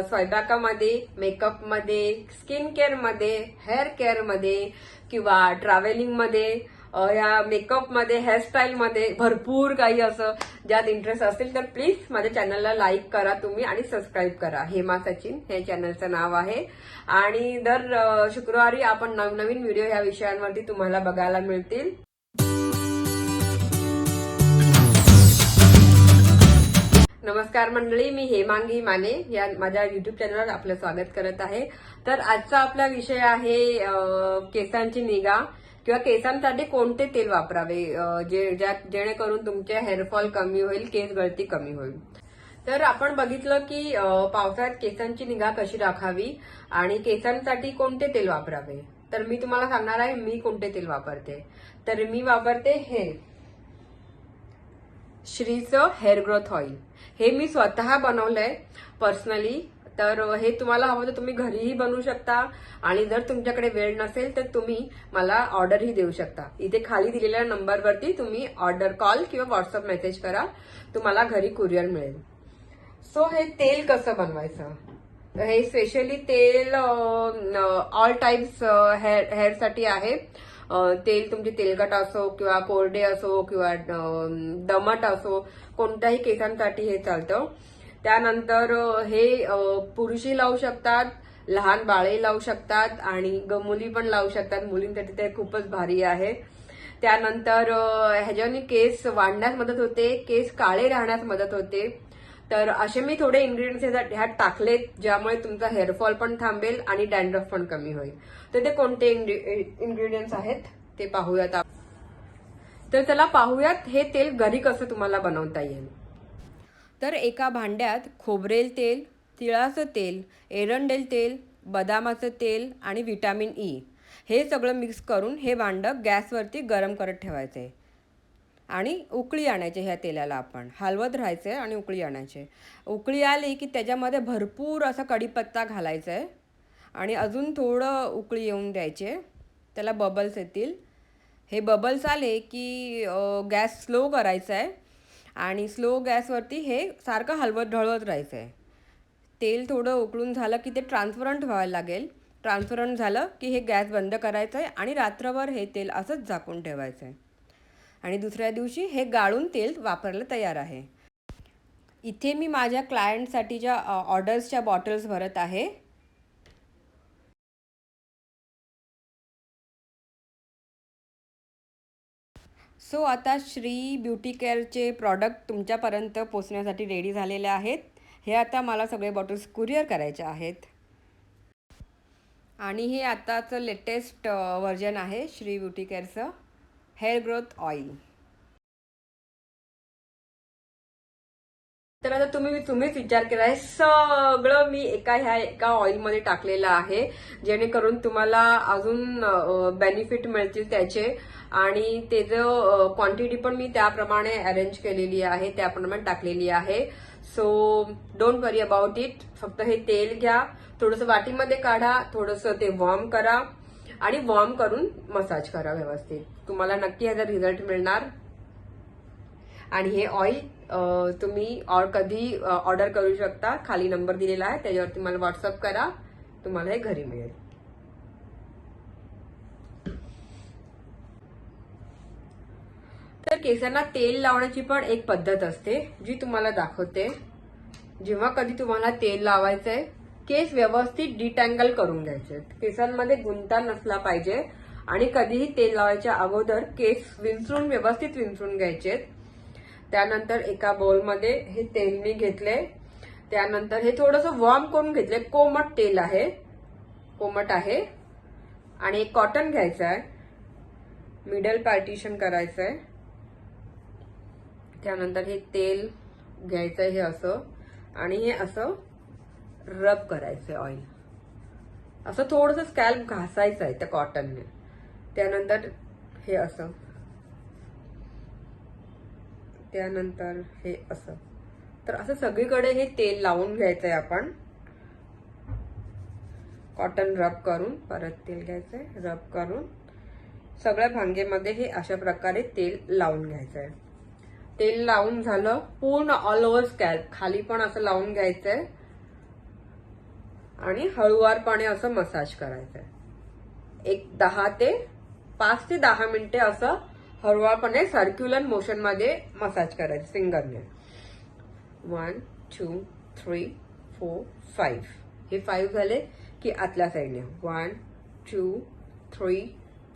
स्वयंपाकामध्ये मेकअपमध्ये स्किन केअरमध्ये हेअर केअरमध्ये किंवा ट्रॅव्हलिंगमध्ये या मेकअपमध्ये हेअरस्टाईलमध्ये भरपूर काही असं ज्यात इंटरेस्ट असेल तर प्लीज माझ्या चॅनलला लाईक करा तुम्ही आणि सबस्क्राईब करा. हेमा सचिन हे चॅनलचं नाव आहे. आणि दर शुक्रवारी आपण नवनवीन व्हिडिओ ह्या विषयांवरती तुम्हाला बघायला मिळतील. नमस्कार मंडळी मी हेमांगी माने या माझ्या युट्यूब चॅनलवर आपलं स्वागत करत आहे. तर आजचा आपला विषय आहे केसांची निगा किंवा केसांसाठी कोणते तेल वापरावे? जे ज्या- जेणेकरून तुमचे हेअरफॉल कमी होईल केस गळती कमी होईल. तर आपण बघितलं की पावसाळ्यात केसांची निगा कशी राखावी आणि केसांसाठी कोणते तेल वापरावे? तर मी तुम्हाला सांगणार आहे मी कोणते तेल वापरते. तर मी वापरते हे. श्रीचं हेअर ग्रोथ ऑइल हे मी स्वतः बनवलंय पर्सनली तर हे तुम्हाला हवं तर तुम्ही घरीही बनवू शकता. आणि जर तुमच्याकडे वेळ नसेल तर तुम्ही मला ऑर्डरही देऊ शकता. इथे खाली दिलेल्या नंबरवरती तुम्ही ऑर्डर कॉल किंवा व्हॉट्सअप मेसेज करा. तुम्हाला घरी कुरिअर मिळेल. सो हे तेल कसं बनवायचं? हे स्पेशली तेल ऑल टाईप्स हेअर हेअरसाठी आहे. तेल तुमचे तेलकट असो किंवा कोरडे असो किंवा दमट असो कोणत्याही केसांसाठी हे चालतं. त्यानंतर हे अ, पुरुषही लावू शकतात लहान बाळे लावू शकतात आणि ग- मुली पण लावू शकतात. मुलींसाठी ते खूपच भारी आहे. त्यानंतर ह्याच्याने केस वाढण्यास मदत होते केस काळे राहण्यास मदत होते. तर असे मी थोडे इन्ग्रेडियंट्स ह्यात टाकलेत ज्यामुळे तुमचा हेअरफॉल पण थांबेल आणि डॅन्ड्रफ पण कमी होईल. तर ते कोणते इन्ग्रेडियंट्स आहेत ते पाहूयात आपण. तर चला पाहूयात हे तेल घरी कसं तुम्हाला बनवता येईल. तर एका भांड्यात खोबरेल तेल तिळाचं तेल एरंडेल तेल बदामाचं तेल आणि विटॅमिन ई e. हे सगळं मिक्स करून हे भांडं गॅसवरती गरम करत ठेवायचं. आहे आणि उकळी आणायचे ह्या तेलाला आपण. हलवत राहायचं आहे आणि उकळी आणायचे. उकळी आली की त्याच्यामध्ये भरपूर असा कढीपत्ता घालायचा आहे आणि अजून थोडं उकळी येऊन द्यायचे. त्याला बबल्स येतील. हे बबल्स आले की गॅस स्लो करायचा आहे आणि स्लो गॅसवरती हे सारखं हलवत ढळवत राहायचं आहे तेल थोडं उकळून झालं की ते ट्रान्सपरंट व्हायला लागेल. ट्रान्सपरंट झालं की हे गॅस बंद करायचं आहे आणि रात्रभर हे तेल असंच झाकून ठेवायचं आहे आणि दुसऱ्या दिवशी हे गाळून तेल वापरलं तयार आहे. इथे मी माझ्या क्लायंटसाठीच्या ऑर्डर्सच्या बॉटल्स भरत आहे. सो आता श्री ब्युटी केअरचे प्रॉडक्ट तुमच्यापर्यंत पोचण्यासाठी रेडी झालेले आहेत. हे आता मला सगळे बॉटल्स कुरिअर करायचे आहेत. आणि हे आताचं लेटेस्ट व्हर्जन आहे Shri beauty केअरचं. Hair growth oil. तर आता तुम्ही तुम्हीच विचार केला आहे सगळं मी एका ह्या एका ऑइलमध्ये टाकलेलं आहे जेणेकरून तुम्हाला अजून बेनिफिट मिळतील त्याचे. आणि त्याचं क्वांटिटी पण मी त्याप्रमाणे अरेंज केलेली आहे त्याप्रमाणे टाकलेली आहे. So don't worry about it फक्त हे तेल घ्या. थोडंसं वाटीमध्ये काढा थोडंसं ते वॉर्म करा. आणि वॉर्म करून मसाज करा व्यवस्थित. तुम्हाला नक्की याचा रिझल्ट मिळणार. आणि हे ऑइल तुम्ही ऑर कधी ऑर्डर करू शकता. खाली नंबर दिलेला आहे त्याच्यावरती मला व्हॉट्सअप करा. तुम्हाला हे घरी मिळेल. तर केसांना तेल लावण्याची पण एक पद्धत असते जी तुम्हाला दाखवते. जेव्हा कधी तुम्हाला तेल लावायचंय केस व्यवस्थित डिटँगल करून घ्यायचे. केसांमध्ये गुंता नसला पाहिजे आणि कधीही तेल लावायच्या अगोदर केस विंचरून व्यवस्थित विंचरून घ्यायचे. त्यानंतर एका बाउलमध्ये हे तेल मी घेतले. त्यानंतर हे थोडंसं वॉर्म करून घेतले. कोमट तेल आहे. कोमट आहे. आणि एक कॉटन घ्यायचं आहे. मिडल पार्टिशन करायचं आहे. त्यानंतर हे तेल घ्यायचं हे असं. आणि हे असं रब करायचं ऑइल असं थोडंसं स्कॅल्प घासायचं आहे त्या कॉटनने त्यानंतर हे असं. त्यानंतर हे असं. तर असं सगळीकडे हे तेल लावून घ्यायचंय आपण. कॉटन रब करून परत तेल घ्यायचंय रब करून. सगळ्या भांगेमध्ये हे अशा प्रकारे तेल लावून घ्यायचंय. तेल लावून झालं पूर्ण ऑल ओव्हर स्कॅल्प खाली पण असं लावून घ्यायचंय. आणि हळुवारपणे असं मसाज करायचं आहे एक दहा ते पाच ते दहा मिनिटे असं हळुवारपणे सर्क्युलर मोशनमध्ये मसाज करायचं फिंगरने one two three four five हे फाईव्ह झाले की आतल्या साईडने one two three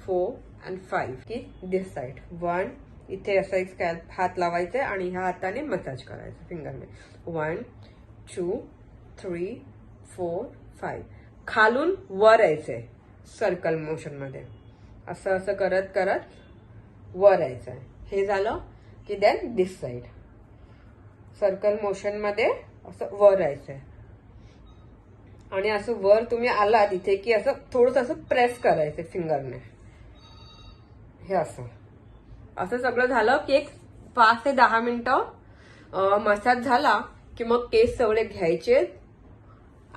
four and five की दिस साईड वन इथे असं एक स्कॅल्प हात लावायचे आणि ह्या हाताने मसाज करायचं फिंगरने one two three four five खालून वर यायचंय. सर्कल मोशनमध्ये असं असं करत करत वर यायचं आहे हे झालं की देन दिस साईड सर्कल मोशनमध्ये असं वर यायचंय. आणि असं वर तुम्ही आला तिथे की असं थोडस असं प्रेस करायचं फिंगरने हे असं. असं सगळं झालं की एक पाच ते दहा मिनिटं मसाज झाला की मग केस सगळे घ्यायचे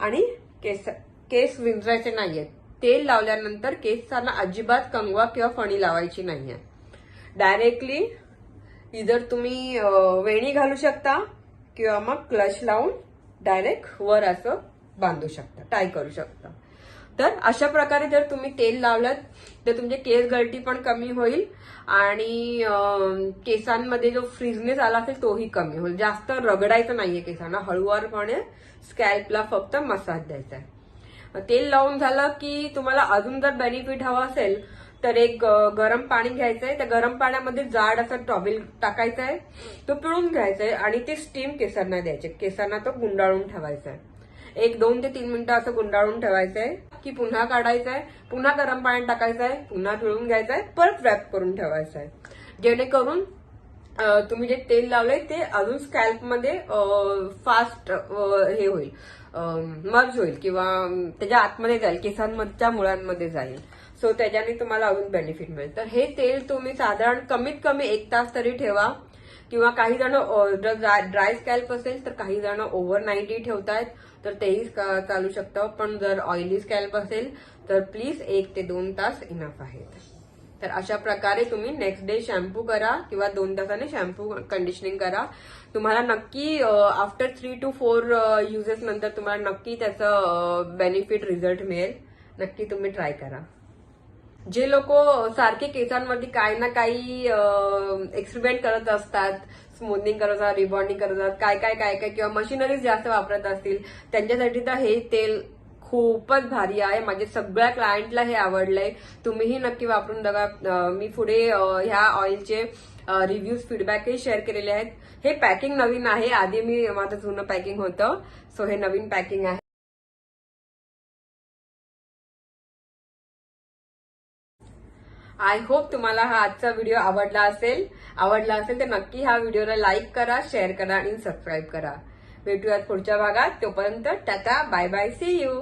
आणि केस केस विंचरायचे नाहीयेत. तेल लावल्यानंतर केसांना अजिबात कंगवा किंवा फणी लावायची नाहीये. डायरेक्टली इधर तुम्ही वेणी घालू शकता किंवा मग क्लश लावून डायरेक्ट वर असं बांधू शकता टाय करू शकता. तर अशा प्रकारे जर तुम्ही तेल लावलात तर तुमचे केस गळती पण कमी होईल आणि केसांमध्ये जो फ्रीजनेस आला असेल तोही कमी होईल. जास्त रगडायचं नाहीये केसांना हळूवारपणे स्कॅल्पला फक्त मसाज द्यायचा आहे. तेल लावून झालं की तुम्हाला अजून जर बेनिफिट हवा असेल तर एक गरम पाणी घ्यायचंय त्या गरम पाण्यामध्ये जाड असं टॉवेल टाकायचा आहे. तो पिळून घ्यायचा आहे आणि ते स्टीम केसांना द्यायचे. केसांना तो गुंडाळून ठेवायचा आहे. एक दोन ते तीन मिनिटं असं गुंडाळून ठेवायचं आहे की पुन्हा काढायचं आहे. पुन्हा गरम पाण्यात टाकायचं आहे. पुन्हा पिळून घ्यायचं आहे. परत रॅप करून ठेवायचं आहे. जेणेकरून तुम्ही जे तेल लावलंय ते अजून स्कॅल्पमध्ये फास्ट हे होईल. मर्ज होईल किंवा त्याच्या आतमध्ये जाईल केसांमधच्या मुळांमध्ये जाईल. सो त्याच्याने तुम्हाला अजून बेनिफिट मिळेल. तर हे तेल तुम्ही साधारण कमीत कमी एक तास तरी ठेवा. किंवा काही जण जर ड्राय स्कॅल्प असेल तर काही जण ओव्हरनाईटही ठेवतायत. तर तेही क- चालू शकतं. पण जर ऑइली स्कॅल्प असेल तर प्लीज एक ते दोन तास इनफ आहेत. तर अशा प्रकारे तुम्ही नेक्स्ट डे शॅम्पू करा किंवा दोन तासाने शॅम्पू कंडिशनिंग करा. तुम्हाला नक्की after three two four uses नंतर तुम्हाला नक्की त्याचं बेनिफिट रिझल्ट मिळेल. नक्की तुम्ही ट्राय करा. जे लोक सारखे केसांवरती काही ना काही एक्सपेरिमेंट करत असतात स्मूथनिंग करत असतात रिबॉन्डिंग करत असतात काय काय काय काय किंवा मशिनरीज जास्त वापरत असतील त्यांच्यासाठी तर हे तेल खूपच भारी आहे. माझ्या सगळ्या क्लायंटला हे आवडलंय. तुम्हीही नक्की वापरून बघा. मी पुढे ह्या ऑइलचे रिव्ह्यूज फीडबॅकही शेअर केलेले आहेत. हे पॅकिंग नवीन आहे. आधी मी माझं जुनं पॅकिंग होतं. सो हे नवीन पॅकिंग आहे. आय होप तुम्हाला हा आजचा व्हिडिओ आवडला असेल. आवडला असेल तर नक्की ह्या व्हिडिओला लाईक करा शेअर करा आणि सबस्क्राईब करा. भेटूयात पुढच्या भागात. तोपर्यंत tata bye bye see you